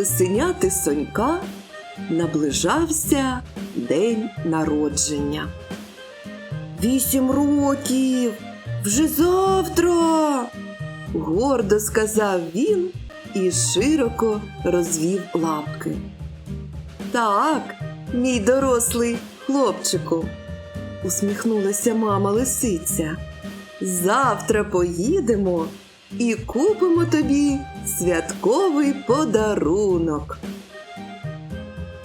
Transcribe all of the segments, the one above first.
лисеняти Сонька наближався день народження. Вісім років вже завтра. гордо сказав він і широко розвів лапки. Так, мій дорослий хлопчику, усміхнулася мама лисиця. Завтра поїдемо і купимо тобі святковий подарунок.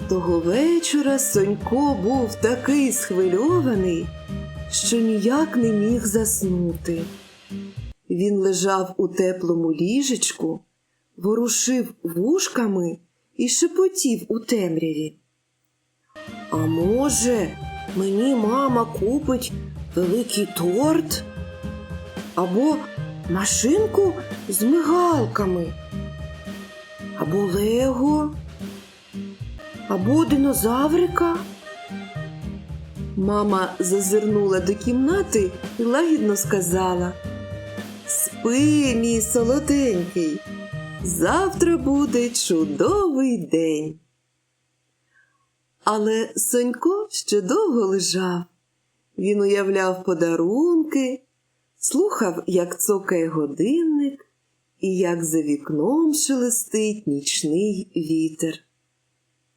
Того вечора Сонько був такий схвильований, що ніяк не міг заснути. Він лежав у теплому ліжечку, ворушив вушками і шепотів у темряві. А може, мені мама купить великий торт? Або машинку з мигалками? Або лего? Або динозаврика? Мама зазирнула до кімнати і лагідно сказала Спи, мій солоденький, завтра буде чудовий день. Але Сонько ще довго лежав. Він уявляв подарунки, слухав, як цокає годинник і як за вікном шелестить нічний вітер.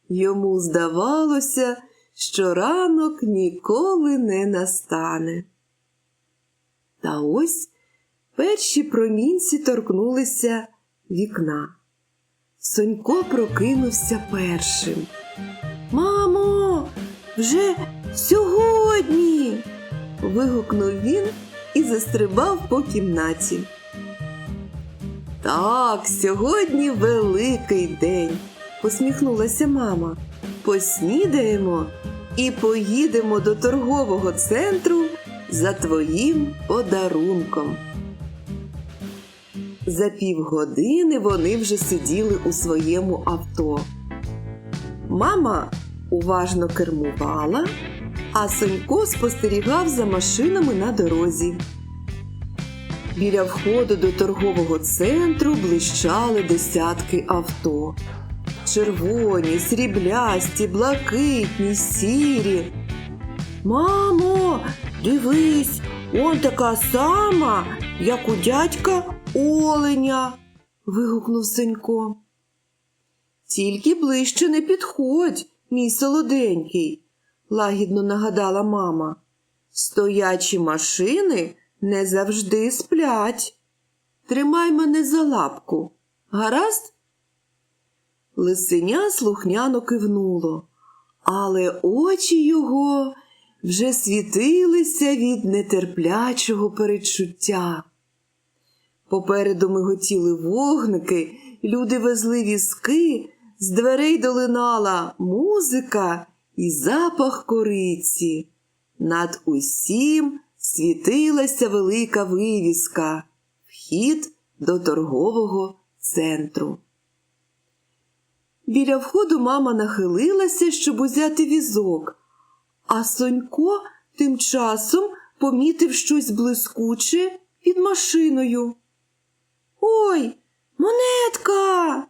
Йому здавалося, що ранок ніколи не настане. Та ось перші промінці торкнулися вікна. Сонько прокинувся першим. Мамо, вже сьогодні. вигукнув він і застрибав по кімнаті. Так, сьогодні великий день, посміхнулася мама. Поснідаємо і поїдемо до торгового центру за твоїм подарунком. За півгодини вони вже сиділи у своєму авто. Мама уважно кермувала, а Сонько спостерігав за машинами на дорозі. Біля входу до торгового центру блищали десятки авто. Червоні, сріблясті, блакитні, сірі. Мамо, дивись, он така сама, як у дядька Оленя. вигукнув Сенько. Тільки ближче не підходь, мій солоденький, лагідно нагадала мама. Стоячі машини не завжди сплять. Тримай мене за лапку. Гаразд? Лисеня слухняно кивнуло, але очі його вже світилися від нетерплячого передчуття. Попереду миготіли вогники, люди везли візки, з дверей долинала музика і запах кориці. Над усім світилася велика вивіска вхід до торгового центру. Біля входу мама нахилилася, щоб узяти візок, а Сонько тим часом помітив щось блискуче під машиною. Ой, монетка.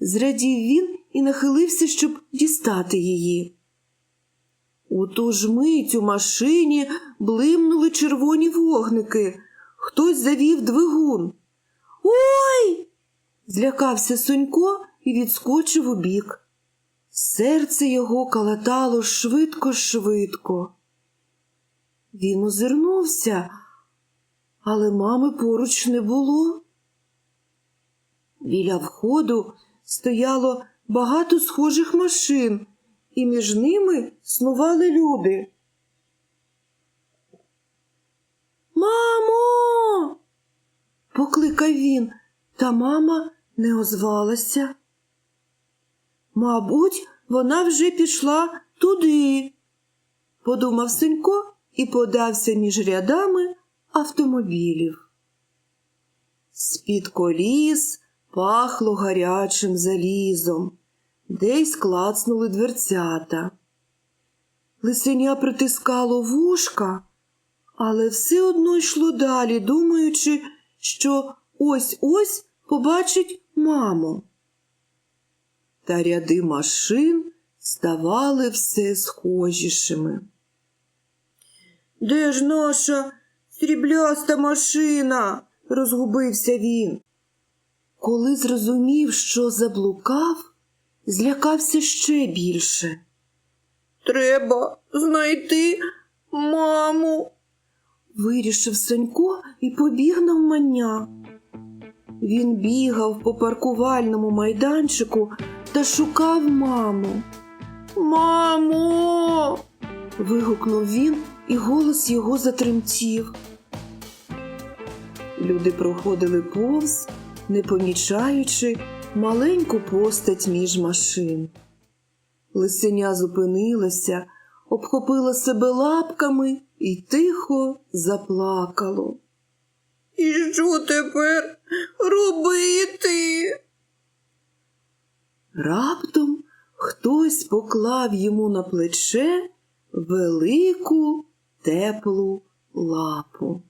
зрадів він і нахилився, щоб дістати її. У ту ж мить у машині блимнули червоні вогники. Хтось завів двигун. Ой! злякався Сонько і відскочив убік. Серце його калатало швидко-швидко. Він озирнувся, але мами поруч не було. Біля входу стояло багато схожих машин, і між ними снували люди. Мамо. покликав він, та мама не озвалася. Мабуть, вона вже пішла туди, подумав Сенько і подався між рядами автомобілів. З-під коліс пахло гарячим залізом, десь клацнули дверцята. Лисеня притискало вушка, але все одно йшло далі, думаючи, що ось ось побачить маму. та ряди машин ставали все схожішими. Де ж наша срібляста машина? розгубився він. Коли зрозумів, що заблукав, злякався ще більше. Треба знайти маму. Вирішив Сонько і побіг навмання. Він бігав по паркувальному майданчику та шукав маму. Мамо. вигукнув він, і голос його затремтів. Люди проходили повз, не помічаючи маленьку постать між машин. Лисеня зупинилося, обхопило себе лапками і тихо заплакало. І що тепер робити? Раптом хтось поклав йому на плече велику теплу лапу.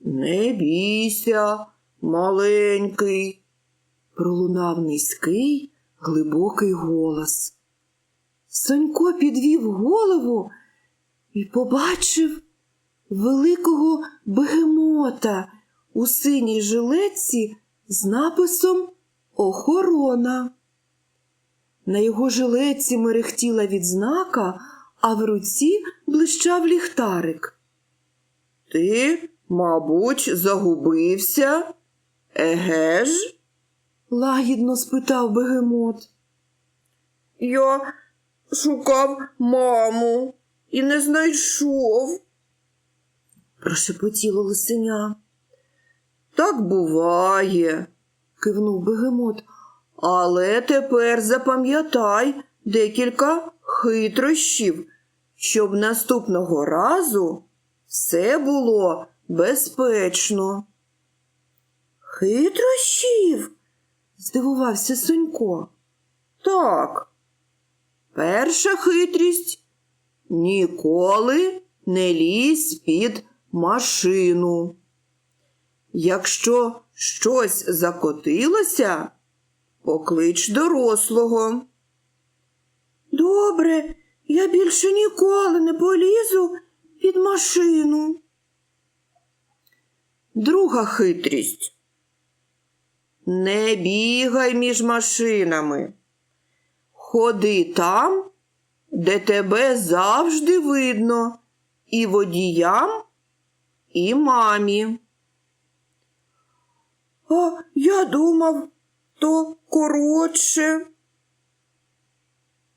Не бійся, маленький, пролунав низький, глибокий голос. Сонько підвів голову і побачив великого бегемота у синій жилетці з написом Охорона. На його жилетці мерехтіла відзнака, а в руці блищав ліхтарик. Ти, мабуть, загубився? Еге ж? Лагідно спитав бегемот. Я шукав маму і не знайшов, прошепотіло лисеня. Так буває, кивнув бегемот. Але тепер запам'ятай декілька хитрощів, щоб наступного разу все було безпечно. Хитрощів? Здивувався Сонько. Так. Перша хитрість ніколи не лізь під машину. Якщо щось закотилося, поклич дорослого. Добре, я більше ніколи не полізу під машину. Друга хитрість. Не бігай між машинами. Ходи там, де тебе завжди видно, і водіям, і мамі. А я думав, то коротше.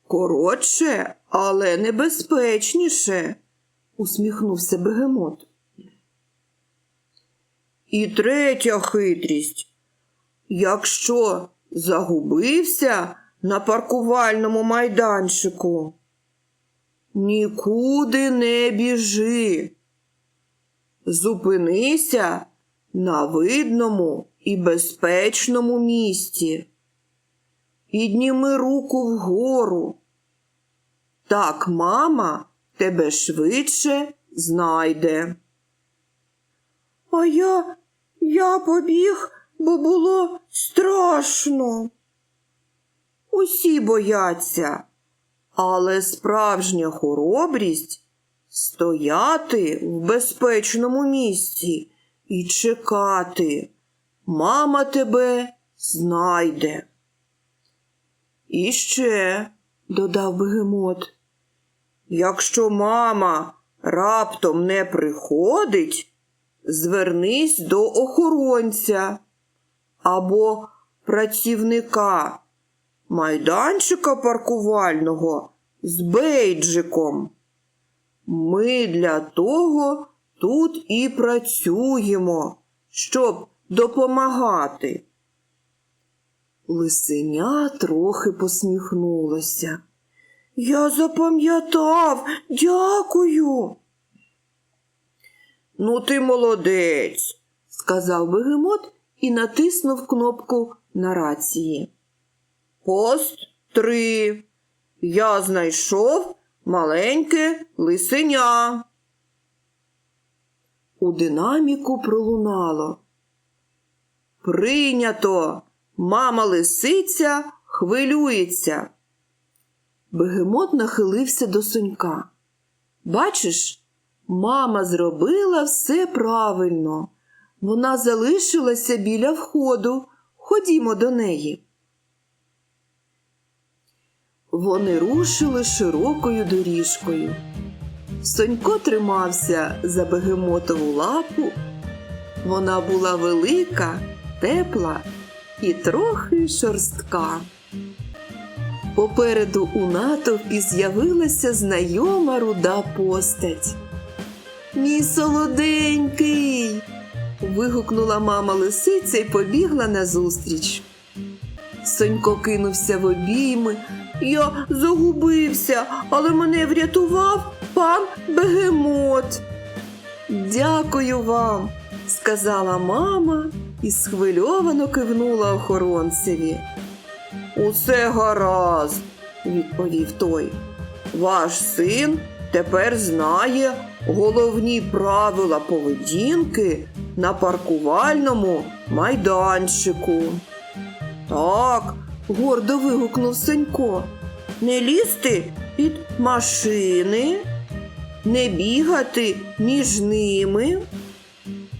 Коротше, але небезпечніше, усміхнувся бегемот. І третя хитрість. Якщо загубився на паркувальному майданчику, нікуди не біжи. Зупинися на видному і безпечному місці. Підніми руку вгору. Так мама тебе швидше знайде. А я, я побіг, бо було страшно. Усі бояться, але справжня хоробрість стояти в безпечному місці і чекати. Мама тебе знайде. І ще, додав бегемот, якщо мама раптом не приходить, звернись до охоронця або працівника майданчика паркувального з бейджиком. Ми для того тут і працюємо, щоб допомагати. Лисеня трохи посміхнулося. Я запам'ятав, дякую. Ну, ти молодець, сказав бегемот і натиснув кнопку на рації. Пост три. Я знайшов маленьке лисеня. У динаміку пролунало. Прийнято. Мама лисиця хвилюється. Бегемот нахилився до сонька. Бачиш, мама зробила все правильно. Вона залишилася біля входу. Ходімо до неї. Вони рушили широкою доріжкою. Сонько тримався за бегемотову лапу. Вона була велика, тепла і трохи шорстка. Попереду у натовпі з'явилася знайома руда постать. Мій солоденький. Вигукнула мама лисиця і побігла назустріч. Сонько кинувся в обійми. Я загубився, але мене врятував пан Бегемот. Дякую вам, сказала мама і схвильовано кивнула охоронцеві. Усе гаразд, відповів той. Ваш син тепер знає головні правила поведінки на паркувальному майданчику. Так, гордо вигукнув Сонько. Не лізти під машини, не бігати між ними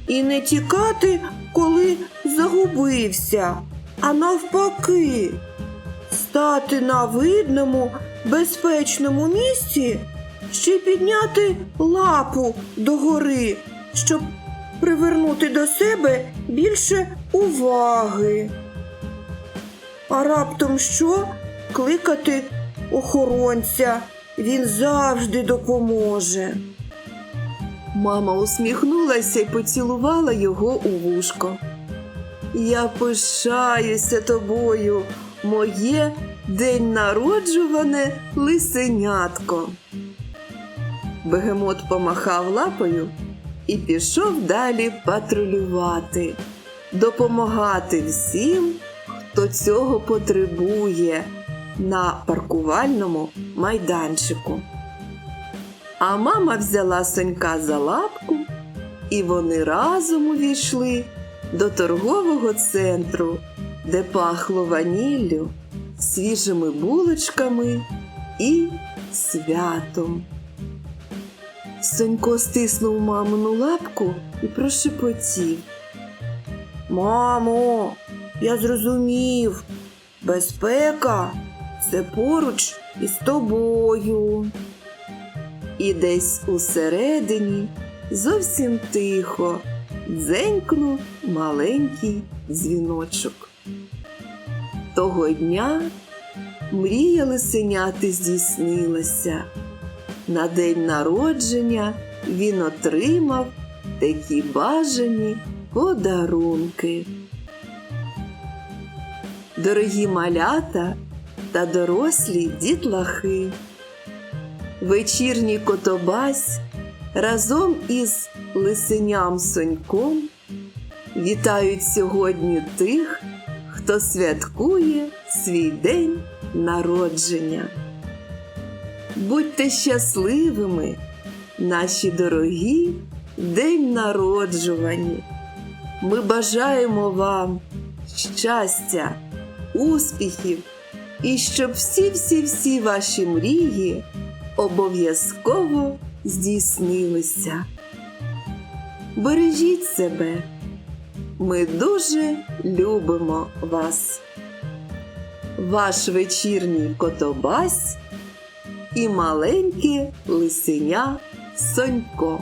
і не тікати, коли загубився, а навпаки, стати на видному, безпечному місці, ще підняти лапу догори, щоб привернути до себе більше уваги. А раптом що? Кликати охоронця. Він завжди допоможе. Мама усміхнулася і поцілувала його у вушко. Я пишаюся тобою, моє день народжуване лисенятко. Бегемот помахав лапою і пішов далі патрулювати, допомагати всім, хто цього потребує на паркувальному майданчику. А мама взяла сонька за лапку, і вони разом увійшли до торгового центру, де пахло ваніллю, свіжими булочками і святом. Сонько стиснув мамину лапку і прошепотів. Мамо, я зрозумів, безпека це поруч із тобою. І десь усередині зовсім тихо дзенькнув маленький дзвіночок. Того дня мрія лисеняти здійснилася. На день народження він отримав такі бажані подарунки. Дорогі малята та дорослі дітлахи. Вечірній котобась разом із лисеням Соньком вітають сьогодні тих, хто святкує свій день народження. Будьте щасливими, наші дорогі день народжувані. Ми бажаємо вам щастя, успіхів і щоб всі-всі-всі ваші мрії обов'язково здійснилися. Бережіть себе, ми дуже любимо вас. Ваш вечірній котобась і маленьке лисеня Сонько.